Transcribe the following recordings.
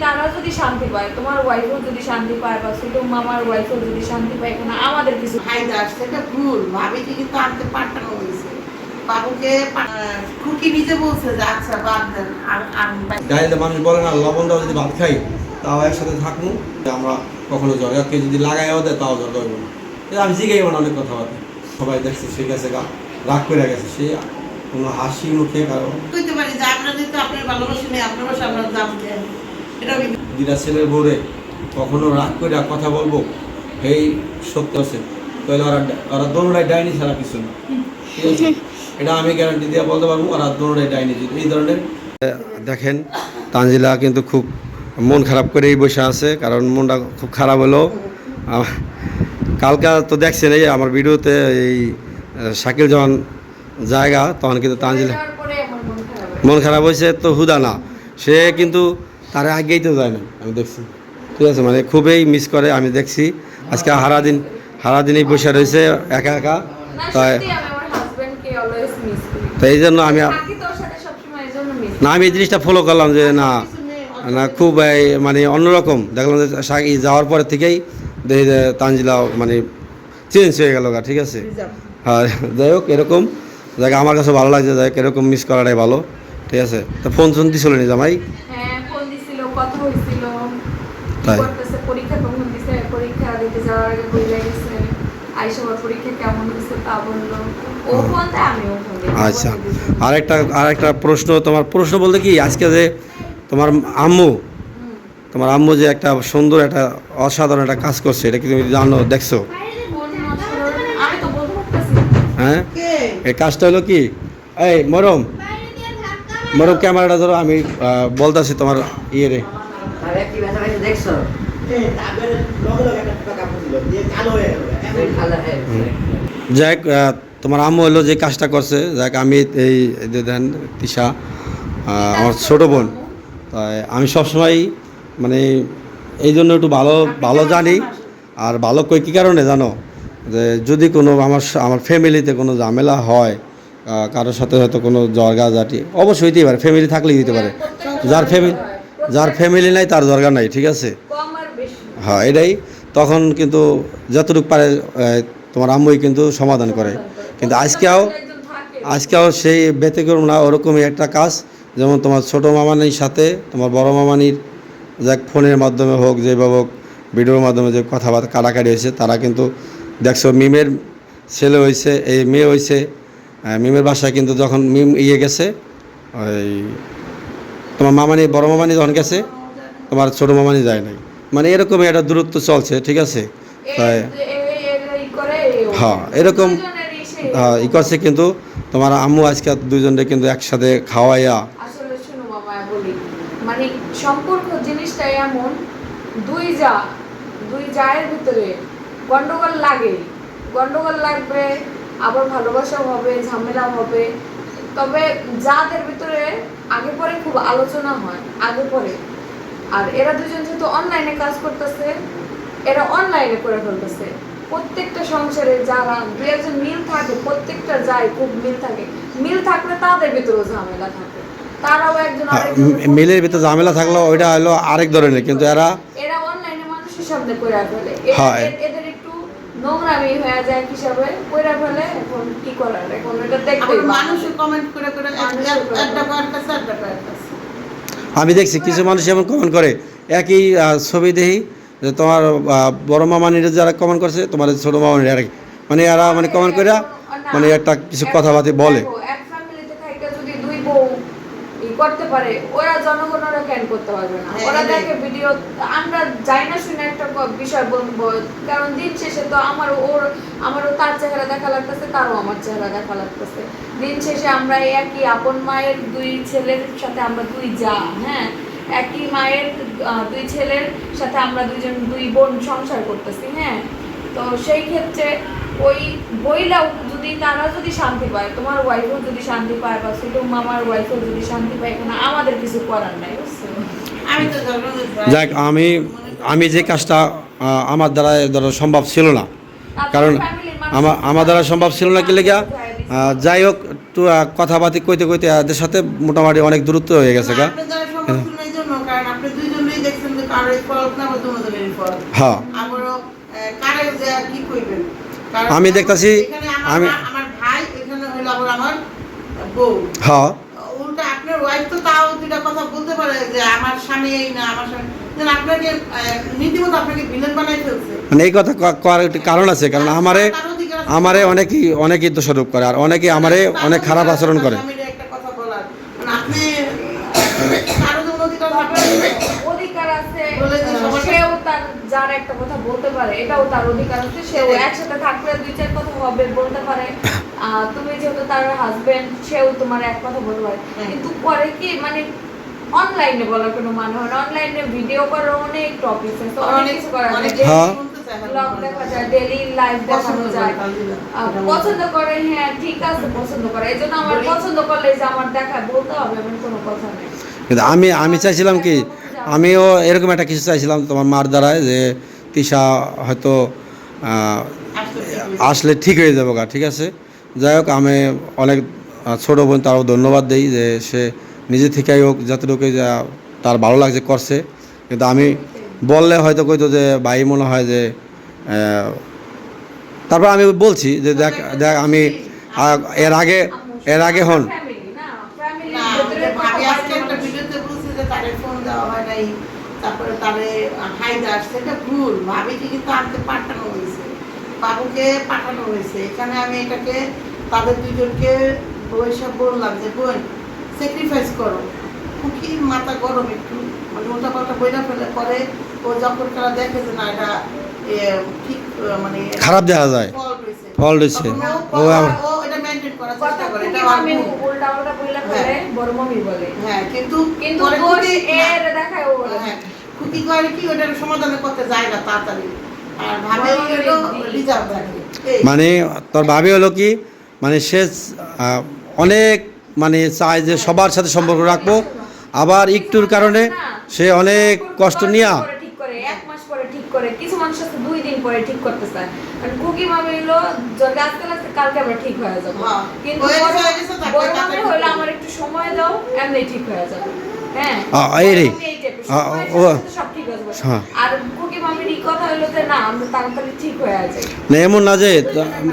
তারা যদি শান্তি পায় তোমার ওয়াইফও যদি শান্তি পায় বা ছোট মামার ওয়াইফও যদি শান্তি পায় এখন আমাদের কিছু ফায়দা আসছে এটা ভুল। ভাবিকে কিন্তু আনতে পাঠানো হয়েছে। বাবুকে খুকি নিজে বলছে যে আচ্ছা বাদ দেন আর আমি বাই- গাড়িতে মানুষ বলে না লবণ দাও যদি ভাত খাই তাও একসাথে থাকব। আমরা কখনো জ্বর কেউ যদি লাগাইও দেয় তাও জ্বর ধরবো না। আমি অনেক কথাবার্তা। সবাই দেখছে সে গেছে রাগ করে গেছে। সে কোনো হাসি মুখে কারও পারি যে আপনার ভালোবাসি নেই আপনার আমরা দাম দুটা ছেলের ভোরে কখনো রাগ করে কথা বলব? এই সত্য আছে তাহলে ওরা ওরা দোনোটাই ডাইনি ছাড়া কিছু না। ঠিক আছে? এটা আমি গ্যারান্টি দিয়ে বলতে পারব ওরা দোনোটাই ডাইনি। এই ধরনের দেখেন তানজিলা কিন্তু খুব মন খারাপ করেই বসে আছে কারণ মনটা খুব খারাপ হলো। কালকা তো দেখছেন এই আমার ভিডিওতে এই শাকিল যখন জায়গা তখন কিন্তু তানজিলা মন মন খারাপ হয়েছে তো হুদা না। সে কিন্তু তারা আগেই তো যায় না আমি দেখছি। ঠিক আছে মানে খুবই মিস করে আমি দেখছি। আজকে সারাদিন সারাদিনই বসে রয়েছে একা একা। তাই তো এই জন্য আমি না আমি এই জিনিসটা ফলো করলাম যে না না খুব মানে অন্যরকম। দেখলাম যে এই যাওয়ার পরে থেকেই তানজিলা মানে চেঞ্জ হয়ে গেল ঠিক আছে? হ্যাঁ যাই হোক এরকম। যাই আমার কাছে ভালো লাগছে যাই হোক, এরকম মিস করাটাই ভালো। ঠিক আছে? তো ফোন শুনতে দিছিল নি জামাই হ্যাঁ ফোন দিছিল কথা হয়েছিল কি তাই? পরীক্ষা কখন দিছে পরীক্ষা দিতে যাওয়ার আগে বইলে গেছে আইসা পরীক্ষা কেমন হয়েছে তা বলল। ও ফোন আমিও আচ্ছা আরেকটা আরেকটা প্রশ্ন তোমার প্রশ্ন বলতে কি আজকে যে তোমার আম্মু তোমার আম্মু যে একটা সুন্দর একটা অসাধারণ একটা কাজ করছে এটা কি তুমি জানো দেখছ? হ্যাঁ? এই কাজটা হলো কি? এই মরম মরম ক্যামেরাটা ধরো আমি বলতাছি তোমার ইয়ে রে হয়ে। যাই হোক, তোমার আম্মু হলো যে কাজটা করছে। যাক আমি এই দেন তিশা আমার ছোট বোন। তাই আমি সবসময় মানে এই জন্য একটু ভালো ভালো জানি। আর ভালো কই কী কারণে জানো? যে যদি কোনো আমার আমার ফ্যামিলিতে কোনো ঝামেলা হয় কারোর সাথে হয়তো কোনো জর্গা জাতি অবশ্যই হইতেই পারে। ফ্যামিলি থাকলেই দিতে পারে। যার ফ্যামিলি যার ফ্যামিলি নাই, তার দরকার নাই, ঠিক আছে? হ্যাঁ এটাই। তখন কিন্তু যতটুকু পারে তোমার আম্মুই কিন্তু সমাধান করে। কিন্তু আজকেও আজকেও সেই ব্যতিক্রম না, ওরকমই একটা কাজ। যেমন তোমার ছোট মামানির সাথে, তোমার বড় মামানির যাক ফোনের মাধ্যমে হোক, যেভাবে হোক, ভিডিওর মাধ্যমে যে কথাবার্তা কাটাকাটি হয়েছে, তারা কিন্তু দেখছ, মিমের ছেলে হয়েছে, এই মেয়ে হয়েছে। মিমের বাসায় কিন্তু যখন মিম ইয়ে গেছে, ওই তোমার মামানি বড় মামানি যখন গেছে তোমার ছোট মামানি যায় নাই। মানে এরকমই একটা দূরত্ব চলছে ঠিক আছে? তাই। হ্যাঁ, এরকম- হ্যাঁ, ই করছে কিন্তু তোমার আম্মু আজকে দুজনকে কিন্তু একসাথে খাওয়াইয়া। মানে সম্পর্ক জিনিসটা এমন দুই যা দুই জায়ের ভিতরে গন্ডগোল লাগে গন্ডগোল লাগবে আবার ভালোবাসাও হবে ঝামেলাও হবে। তবে যাদের ভিতরে আগে পরে খুব আলোচনা হয় আগে পরে। আর এরা দুজন যেহেতু অনলাইনে কাজ করতেছে এরা অনলাইনে করে ফেলতেছে। প্রত্যেকটা সংসারে যারা দু একজন মিল থাকে প্রত্যেকটা যায় খুব মিল থাকে। মিল থাকলে তাদের ভিতরেও ঝামেলা থাকে। তারাও একজন হ্যাঁ, মিলের ভিতরে ঝামেলা থাকলেও ওইটা হলো আরেক ধরনের কিন্তু এরা এরা অনলাইনে মানুষের সামনে কইরা ফেলে এ- হ্যাঁ। এ- এদের একটু নোংরামি হয়ে যায় হিসাবে কইরা ফেলে এখন কি করার? এখন এটা দেখতে কমেন্ট করে করে একটা কয়ের কাছে একটা কয়ের কাছে আমি দেখছি কিছু মানুষ এমন কমেন্ট করে। একই ছবি দেখি যে তোমার বড় মামানির যারা কমেন্ট করছে তোমার ছোট মামানির আর। মানে এরা মানে কমেন্ট করে মানে একটা কিছু কথাবার্তি বলে দেখো, এক ফ্যামিলিতে থাইকা যদি দুই বউ ই করতে পারে ওরা জনগণরা কেন করতে পারবে না। হ্যাঁ, ওরা দেখে ভিডিও আমরা যাই না শুনে একটা বিষয় বলব কারণ দিন শেষে তো আমার ওর আমারও তার চেহারা দেখা লাগতেছে তারও আমার চেহারা দেখা লাগতেছে। দিন শেষে আমরা এই একই আপন মায়ের দুই ছেলের সাথে আমরা দুই যা হ্যাঁ? একই মায়ের দুই ছেলের সাথে আমরা দুইজন দুই বোন সংসার করতেছি হ্যাঁ? তো সেই ক্ষেত্রে ওই বইলাও যদি তারা যদি শান্তি পায় তোমার ওয়াইফও যদি শান্তি পায় বা ছোট মামার ওয়াইফও যদি শান্তি পায় এখন আমাদের কিছু করার নাই যাক আমি আমি যে কাজটা আমার দ্বারা ধরো সম্ভব ছিল না। কারণ আমার আমার দ্বারা সম্ভব ছিল না কি লেগা? আহ, যাই হোক একটু কথাবার্তা কইতে কইতে এদের সাথে মোটামুটি অনেক দূরত্ব হয়ে গেছে গা। হ্যাঁ। আমারও কারে যে কি কইবেন? কারণ আমি দেখতাছি, আমি- আমার ভাই এখানে হলো আবার আমার বউ। হ্যাঁ। উল্টা আপনার ওয়াইফ তো তাও দুটা কথা বলতে পারে যে আমার স্বামী এই না আমার স্বামী আপনাকে আহ, আপনাকে ভিলেন বানাই ফেলছে। মানে এই কথা কারণ আছে কারণ আমারে। আমারে অনেকেই অনেকেই দোষারোপ করে আর অনেকে আমারে অনেক খারাপ আচরণ করে। একটা কথা বলার। আপনি কারও যেমন অধিকার আছে বলে যে সবার- সেও তার যার একটা কথা বলতে পারে এটাও তার অধিকার আছে সেও একসাথে থাকলে দুই চার কথা হবে বলতে পারে। তুমি যেহেতু তার হাজবেন্ড সেও তোমার এক কথা বলতে পারে। কিন্তু পরে কি মানে অনলাইনে বলার কোনো মানে হয় না অনলাইনে ভিডিও করার অনেক টপিক আছে অনেক অনেক কিছু করা যায় হ্যাঁ। ব্লগ দেখা যায় ডেইলি দেখানো পছন্দ করে হ্যাঁ ঠিক আছে পছন্দ করে। এই জন্য আমার পছন্দ করলে যে আমার দেখা বলতে হবে এমন কোনো কথা নেই। কিন্তু আমি আমি চাইছিলাম কি, আমিও এরকম একটা কিছু চাইছিলাম তোমার মার দ্বারায় যে তিশা হয়তো আসলে ঠিক হয়ে যাব গা, ঠিক আছে? যাই হোক, আমি অনেক ছোটো বোন, তারও ধন্যবাদ দিই যে সে নিজে থেকেই হোক যতটুকু যা তার ভালো লাগছে, করছে। কিন্তু আমি বললে হয়তো কইতো যে, ভাই, মনে হয় যে তারপর আমি বলছি যে, দেখ দেখ, আমি এর আগে এর আগে হন ফ্যামিলি না ফ্যামিলির না, ভেতরে ওদের ভাবি কথা আজকে বলে একটা মানুষ। ভিডিওতে বলছে যে তারে ফোন দেওয়া হয় নাই তারপরে আসছে এটা ভুল। ভাবিকে কিন্তু আনতে পাঠানো হয়েছে। বাবুকে পাঠানো হয়েছে। এখানে আমি এটাকে তাদের দুজনকে বৈশাখ বললাম যে বোন স্যাক্রিফাইস করো। খুকির মাথা গরম একটু। মানে ওটা পাল্টা বইটা ফেলে। পরে ও যখন তারা দেখে যে না এটা ঠিক মানে খারাপ দেখা যায়। ফল রয়েছে। ও এটা মেনটেন করার চেষ্টা করে। এটা ভুল। উল্টা উল্টা বইলা হ্যাঁ। ফেলে বড় মামি বলে। হ্যাঁ কিন্তু কিন্তু এর দেখায় ও। বলে। হ্যাঁ, খুকি করে কি ওটার সমাধান করতে যায় না তাড়াতাড়ি। আর ভাবে রিজার্ভ মানে তোর ভাবি হলো কি মানে সে অনেক মানে চায় যে সবার সাথে সম্পর্ক রাখব। আবার একটুর কারণে সে অনেক কষ্ট নিয়া ঠিক করে এক মাস পরে ঠিক করে। কিছু মানুষ আছে দুই দিন পরে ঠিক করতে চায়। আর কুকি মামি হলো যদি আজকে লাগছে কালকে আমরা ঠিক হয়ে যাব। হ্যাঁ। কিন্তু বড়- গেছে, তারপরে বড় মামি হলো আমার একটু সময় দাও এমনি ঠিক হয়ে যাবে। এই রে। মামি এই সময়ের ও- হয়ে। হ্যাঁ। না হয়ে এমন না যে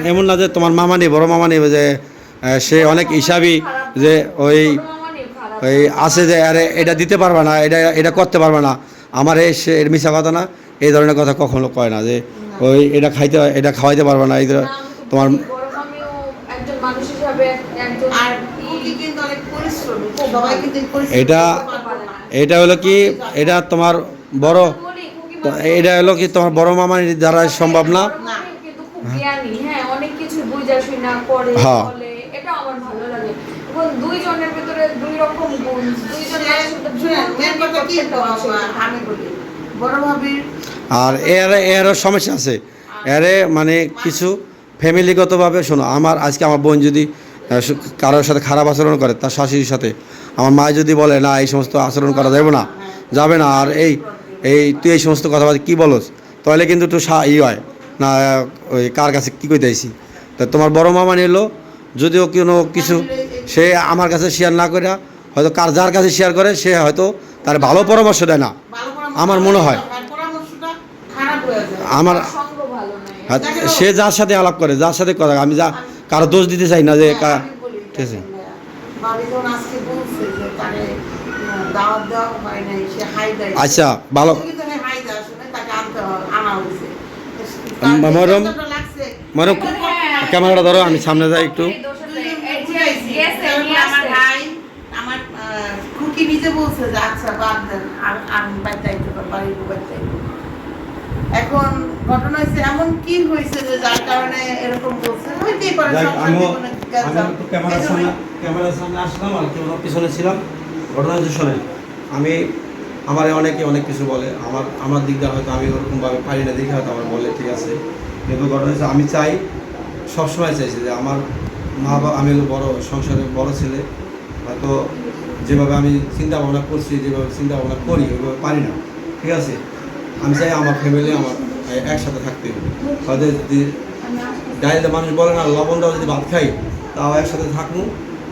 এমন না যে তোমার মামা নেই বড় মামা নেই যে সে অনেক হিসাবই যে ওই ওই আছে যে আরে এটা দিতে পারবে না এটা এটা করতে পারবে না আমার এই সে মিশা কথা না এই ধরনের কথা কখনো কয় না যে ওই এটা খাইতে এটা খাওয়াইতে পারবে না এই তোমার বড় মামিও একজন মানুষ হিসাবে একজন আর ই- খুকি কিন্তু অনেক পরিশ্রমী সবাই কিন্তু এই পরিশ্রম এটা-। এটা হলো কি এটা তোমার বড় মামি- এটা হলো কি তোমার বড় মামার দ্বারা সম্ভব না বড় মামি কিন্তু খুব জ্ঞানী, হ্যাঁ, হ্যাঁ। দুইজনের ভিতরে দুই রকম গুণ। আমি বলি বড় আর এর এরও সমস্যা আছে এরে মানে কিছু ফ্যামিলিগতভাবে শোনো আমার আজকে আমার বোন যদি কারোর সাথে খারাপ আচরণ করে তার শাশুড়ির সাথে আমার মা যদি বলে, না, এই সমস্ত আচরণ করা যাবে না যাবে না, আর এই এই, তুই এই সমস্ত কথাবার্তা কী বলস? তাহলে কিন্তু একটু সা, ই হয়। না, ওই কার কাছে কী কইতে আইসি তা তোমার বড় মামা নিল, যদিও কোনো কিছু, সে আমার কাছে শেয়ার না করে হয়তো কার, যার কাছে শেয়ার করে, সে হয়তো তার ভালো পরামর্শ দেয় না। আমার মনে হয়। আমার সে যার সাথে আলাপ করে, যার সাথে কথা, আমি যা, কারও দোষ দিতে চাই না যে ঠিক আছে ভাবি যখন আজকে বলছে যে তারে আহ, দাওয়াত দেওয়া হয় নাই সে হাই আচ্ছা ভালো। কিন্তু আমি শুনে তাকে আনতে আনা হয়েছে। মরম- মরম হ্যাঁ, ক্যামেরাটা ধরো আমি সামনে যাই একটু। আমার খুকি নিজে বলছে যে আচ্ছা বাদ দেন আর আমি বাড়িতে আইতে পারব বাড়িতে এখন ঘটনা হয়েছে এমন কি হয়েছে যে যার কারণে এরকম বলছে? হইতেই পারে সংসার জীবনে গেছাম। ক্যামেরার সামনে আসলাম আর পিছনে ছিলাম। ঘটনা হচ্ছে শোনেন, আমি, আমার অনেকে অনেক কিছু বলে, আমার আমার দিক দিয়ে হয়তো আমি ওরকমভাবে পারি না, দেখে হয়তো আমার বলে ঠিক আছে। কিন্তু ঘটনা হচ্ছে আমি চাই, সবসময় চাইছি যে আমার মা বাবা আমি বড় সংসারে বড় ছেলে, হয়তো যেভাবে আমি চিন্তা ভাবনা করছি, যেভাবে চিন্তা ভাবনা করি, ওইভাবে পারি না, ঠিক আছে? আমি চাই আমার ফ্যামিলি আমার একসাথে থাকতে হবে। হয়তো যদি ডাইলে মানুষ বলে না লবণ দেওয়া যদি ভাত খাই, তাও একসাথে থাকব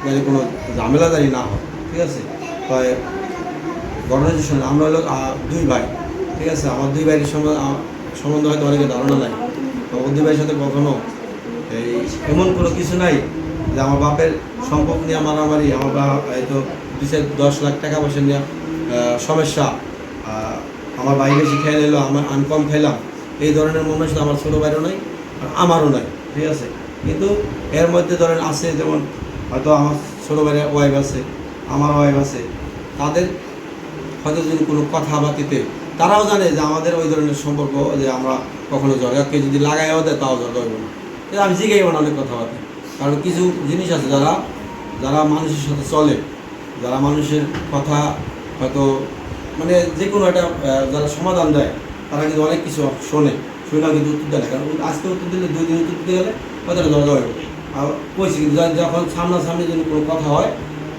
যাতে কোনো ঝামেলা জানি না হয়, ঠিক আছে? তাই ঘটনা যে আমরা হলো দুই ভাই, ঠিক আছে? আমার দুই ভাইয়ের সম্বন্ধে হয়তো অনেকে ধারণা নাই। আমার দুই ভাইয়ের সাথে কখনো এই এমন কোনো কিছু নাই যে আমার বাপের সম্পদ নিয়ে, মারামারি, আমার বা, এই তো দুই দশ লাখ টাকা পয়সা নিয়ে সমস্যা আমার ভাই বেশি খেয়ে নিলো, আমার আমি কম খাইলাম এই ধরনের মনে হচ্ছে আমার ছোটো ভাইরও নাই, আর আমারও নাই, ঠিক আছে? কিন্তু এর মধ্যে ধরেন আছে যেমন হয়তো আমার ছোটো ভাইয়ের ওয়াইফ আছে আমার ওয়াইফ আছে, তাদের হয়তো যদি কোনো কথা কথাবার্তিতে তারাও জানে যে আমাদের ওই ধরনের সম্পর্ক যে আমরা কখনো ঝগড়াকে যদি লাগাইও দেয় তাও ঝগড়া হইব না। আমি জিগাইব না অনেক কথা কথাবার্তা। কারণ কিছু জিনিস আছে যারা যারা মানুষের সাথে চলে, যারা মানুষের কথা হয়তো মানে যে কোনো একটা যারা সমাধান দেয়, তারা কিন্তু অনেক কিছু শোনে, শুনে কিন্তু উত্তর দেয় কারণ আজকে উত্তর দিলে দুই দিন উত্তর দিতে গেলে হয়তো ঝগড়া হইব। আর কইছি কিন্তু যখন সামনাসামনি যদি কোনো কথা হয়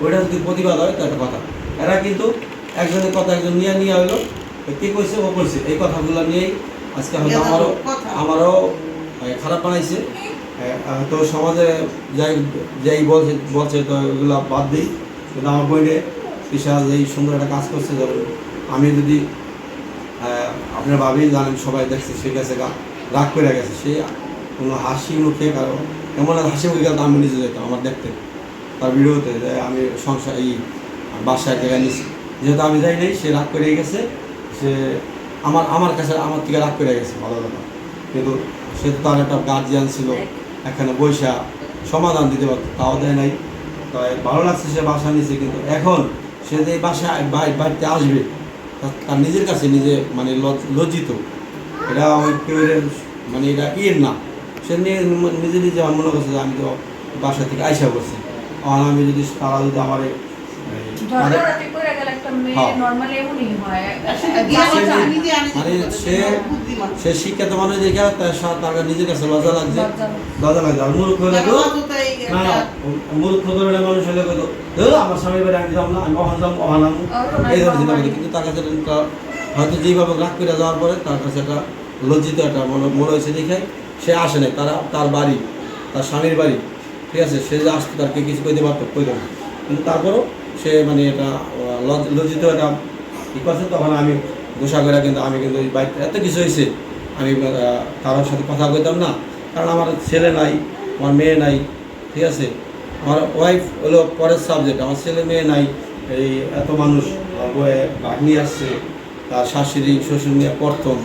ওইটা যদি প্রতিবাদ হয় তো একটা কথা। এরা কিন্তু একজনের কথা একজন নিয়ে নিয়ে হইল কে কইছে? ও কইছে। এই কথাগুলো নিয়েই আজকে হয়তো আমারও আমারও খারাপ বানাইছে। হয়তো সমাজে যাই যাই বলছে বলছে তো এগুলো বাদ দিই। কিন্তু আমার বইনে বিশাল এই সুন্দর একটা কাজ করছে ধরুন আমি যদি আপনার ভাবি জানেন সবাই দেখছে সে গেছে গা রাগ করে গেছে। সে কোনো হাসি মুখে কারও এমন হাসি মুখে গেলে আমি নিজে যেতাম আমার দেখতে। তার ভিডিওতে যে আমি সংসার এই বাসায় জায়গায় নিয়েছি যেহেতু আমি যাই নাই, সে রাগ করে গেছে। সে আমার আমার কাছে আমার থেকে রাগ করে গেছে, ভালো কথা। কিন্তু সে তার একটা গার্জিয়ান ছিল। এখানে বৈশা সমাধান দিতে পারতো, তাও দেয় নাই। তাই ভালো লাগছে সে বাসা নিয়েছে কিন্তু এখন সে যে বাসায় বাড়ি- বাড়িতে আসবে তার- নিজের কাছে নিজে মানে লজ- লজ্জিত। এটা ওই মানে এটা ইয়ের না। সে নিয়ে নিজে নিজে আমার মনে করছে যে আমি তো বাসা থেকে আইসা করছি আর আমি যদি তারা যদি আমার মানে হ্যাঁ। হয়। আনি মানে দিতে সে সে শিক্ষিত মানুষ দেখে তার নিজের কাছে লজ্জা লাগছে। লজ্জা লাগছে। আর মূর্খ হলে কেন তো না না মূর্খ ধরনের মানুষ হলে কত আমার স্বামীর বাড়ি আমি যাব না আমি অহান যাব অহান আনব এই ধরনের চিন্তা করি। কিন্তু তার কাছে হয়তো যেইভাবে রাগ করে যাওয়ার পরে তার কাছে একটা লজ্জিত একটা মনে মনে হয়েছে দেখে সে আসে নাই। তারা তার বাড়ি তার স্বামীর বাড়ি। ঠিক আছে, সে যে আসতো তার কিছু কইতে পারতো কইতো না। কিন্তু তারপরও সে মানে এটা লজ্জিত একটা ই করছে, তখন আমি গোসা করে কিন্তু আমি কিন্তু বাড়িতে এত কিছু হয়েছে আমি কারোর সাথে কথা কইতাম না। কারণ আমার ছেলে নাই, আমার মেয়ে নাই, ঠিক আছে? আমার ওয়াইফ হলো পরের সাবজেক্ট আমার ছেলে মেয়ে নাই, এই এত মানুষ বয়ে ভাগ্নি আসছে, তার শাশুড়ি, শ্বশুর নিয়ে প্রথম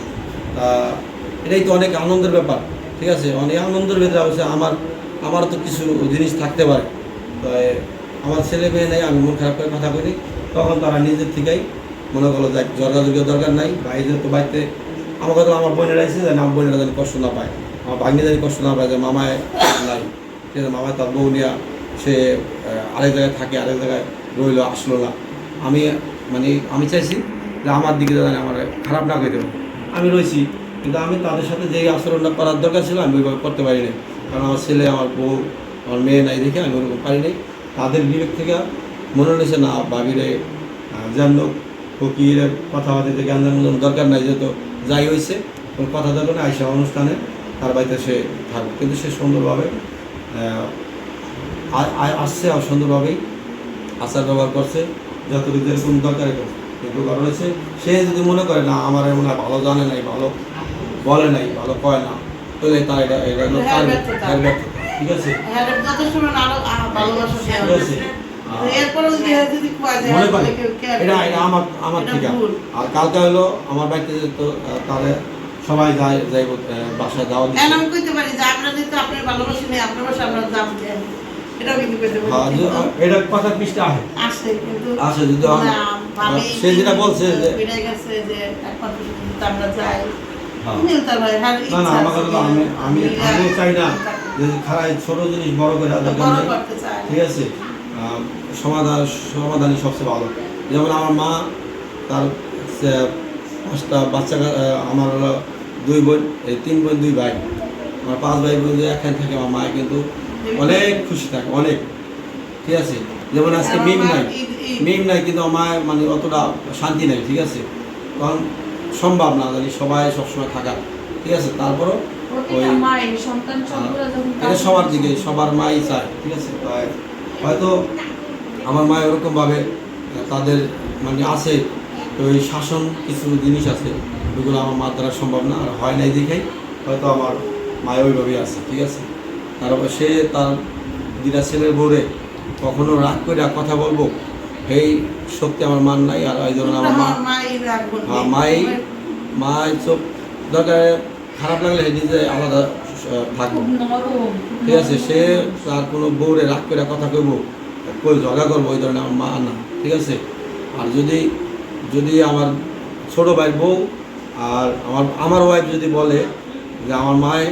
এটাই তো অনেক আনন্দের ব্যাপার, ঠিক আছে? অনেক আনন্দের ভেতরে অবশ্যই আমার আমার তো কিছু জিনিস থাকতে পারে। তো আমার ছেলে মেয়ে নেই, আমি মন খারাপ করে কথা বলি। তখন তারা নিজের থেকেই মনে করল, দেখ জর্গাজর্গের দরকার নাই, বাইরে তো বাড়িতে আমার কথা আমার বোনেরা এসে যায় আমার বোনেরা যেন কষ্ট না পায়। আমার ভাগ্নি যেন কষ্ট না পায় যে মামায় নাই। ঠিক আছে, মামায় তার বউ নিয়ে সে আরেক জায়গায় থাকে, আরেক জায়গায় রইল, আসলো না। আমি মানে আমি চাইছি যে আমার দিকে যেন আমার খারাপ না করে আমি রয়েছি কিন্তু আমি তাদের সাথে যেই আচরণটা করার দরকার ছিল আমি ওইভাবে করতে পারি নাই কারণ আমার ছেলে, আমার বউ, আমার মেয়ে নাই দেখে আমি ওরকম পারি নাই। তাদের বিবেক থেকে মনে হয়েছে না ভাবিরে যেন ফকির কথাবার্তা জ্ঞান জানানোর দরকার নাই, যেহেতু যাই হয়েছে, কোনো কথা দরকার নেই আইসা অনুষ্ঠানে তার বাড়িতে সে থাকবে। কিন্তু সে সুন্দরভাবে আসছে আর সুন্দরভাবেই আচার ব্যবহার করছে, যতটুকু যেরকম দরকার। কিন্তু কারণ হচ্ছে, সে যদি মনে করে, না, আমার এমন ভালো জানে নাই, ভালো বলে নাই, ভালো কয় না তাহলে তার এটা এটা হলো তার হ্যাঁ। ঠিক আছে? হ্যাঁ, এটা আমার আমার ঠিক। আছে ভুল। আর কালকে হলো আমার বাড়িতে তো তাহলে সবাই যায় যাইব বাসায় যাওয়া আমি কইতে পারি যে আমরা যেহেতু আপনার ভালোবাসি নেই আপনার বাসা আমরা দাম দেন কিন্তু পেতে পারি। হ্যাঁ, এটা কথা পৃষ্ঠে আসে আসে কিন্তু আসে যদি আম- সে যেটা বলছে যে গেছে যে একমাত্র আমরা যাই। মিলতে পারে হ্যাঁ না না আমার কথা আমি আমি চাই না যে খারাই ছোট জিনিস বড় করে দরকার বড় করতে চাই ঠিক আছে? সমাধান সমাধানই সবচেয়ে ভালো। যেমন আমার মা তার পাঁচটা বাচ্চা আমার দুই বোন এই তিন বোন দুই ভাই। আমার পাঁচ ভাই বোন এখানে থাকে আমার মা কিন্তু অনেক খুশি থাকে অনেক। ঠিক আছে? যেমন আজকে মিম নাই। মিম নাই কিন্তু আমার মানে অতটা শান্তি নাই ঠিক আছে? কারণ সম্ভব না জানি সবাই সবসময় থাকা ঠিক আছে? তারপরও ওই- এটা সবার দিকে সবার মাই চায় ঠিক আছে? হয়তো আমার মা ওরকমভাবে তাদের মানে আছে ওই শাসন কিছু জিনিস আছে ওগুলো আমার মার দ্বারা সম্ভব না আর হয় নাই দেখেই হয়তো আমার মায় ওইভাবেই আছে ঠিক আছে? তারপর সে তার দিদা ছেলের বউরে কখনো রাগ করে কথা বলব এই শক্তি আমার মান নাই আর এই ধরনের আমার মা হ্যাঁ, মাই মা চোখ দরকার খারাপ লাগলে নিজে আলাদা থাকব। ঠিক আছে সে তার কোনো বউরে রাগ করে কথা কইব কই ঝগড়া করব ওই ধরনের আমার মা না ঠিক আছে? আর যদি যদি আমার ছোট ভাই বউ আর আমার আমার ওয়াইফ যদি বলে যে আমার মায়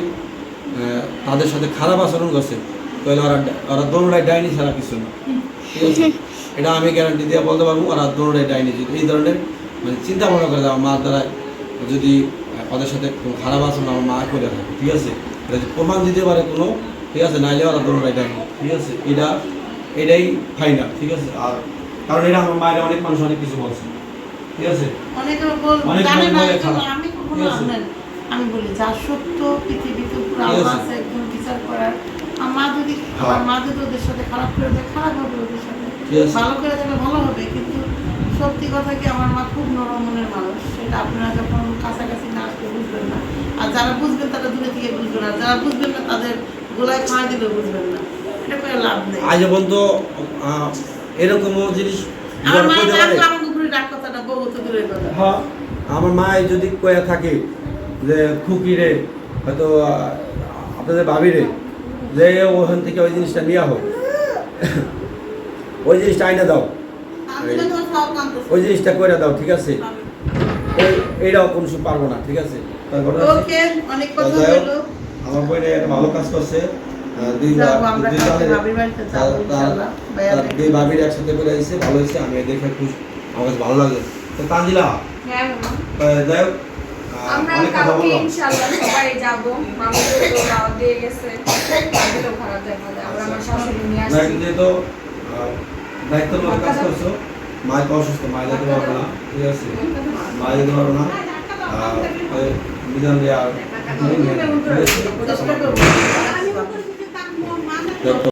তাদের সাথে খারাপ আচরণ করছে তাহলে ওরা ওরা দোনোটাই ডাইনি ছাড়া কিছু না। ঠিক আছে? এটা আমি গ্যারান্টি দিয়ে বলতে পারব ওরা দোনোটাই ডাইনি এই ধরনের মানে চিন্তা ভাবনা করে যে আমার মার দ্বারা যদি ওদের সাথে কোনো খারাপ আচরণ আমার মা করে থাকে ঠিক আছে এটা যদি প্রমাণ দিতে পারে কোনো ঠিক আছে নাইলে ওরা দোনোটাই ডাইনি ঠিক আছে এটা এটাই ফাইনাল ঠিক আছে আর কারণ এটা আমার মায়ের অনেক মানুষ অনেক কিছু বলছে ঠিক আছে। আমি। বলি যা সত্য পৃথিবীতে আমার যদি হ্যাঁ। আমার মা যদি ওদের সাথে খারাপ করে দেয় খারাপ হবে ওদের সাথে। ভালো করে দিলে ভালো হবে কিন্তু সত্যি কথা কি আমার মা খুব নরম মনের মানুষ সেটা আপনারা যখন কাছাকাছি না আসলে বুঝবেন না। আর যারা বুঝবেন তারা দূরে থেকে বুঝবেন না যারা বুঝবেন না তাদের গোলায় খাওয়া দিলেও বুঝবেন না। এটা করে লাভ নেই। আজ পর্যন্ত এরকমও জিনিস আমার মা ডাকলে আমার উপরে ডাক কথাটা বহু তো দূরের কথা। হ্যাঁ আমার যদি কয়ে থাকে যে খুকি রে হয়তো আপনাদের ভাবি রে যে ওখান থেকে ওই জিনিসটা নেওয়া হোক। ওই জিনিসটা আইনে দাও। ওই জিনিসটা করে দাও ঠিক আছে? এই এইটাও কোনো কিছু পারব না ঠিক আছে? আমার বইনে একটা ভালো কাজ করছে। দুই ভাবির একসাথে করে আইছে ভালো হয়েছে। আমি দেখে খুশি আমার কাছে ভালো লাগল। তো তানজিলা হ্যাঁ যাই হোক আমরা কালকে ইনশাআল্লাহ সবাই যাব। মামা তো দাওয়াত দিয়ে গেছে। আমরা আমার শাশুড়ি নিয়ে না আসছি যেহেতু কাজ করছ? মায়ের তো অসুস্থ মায়ের যেতে পারব না ঠিক আছে? মায়ের যেতে পারব না। বিধান দিয়ে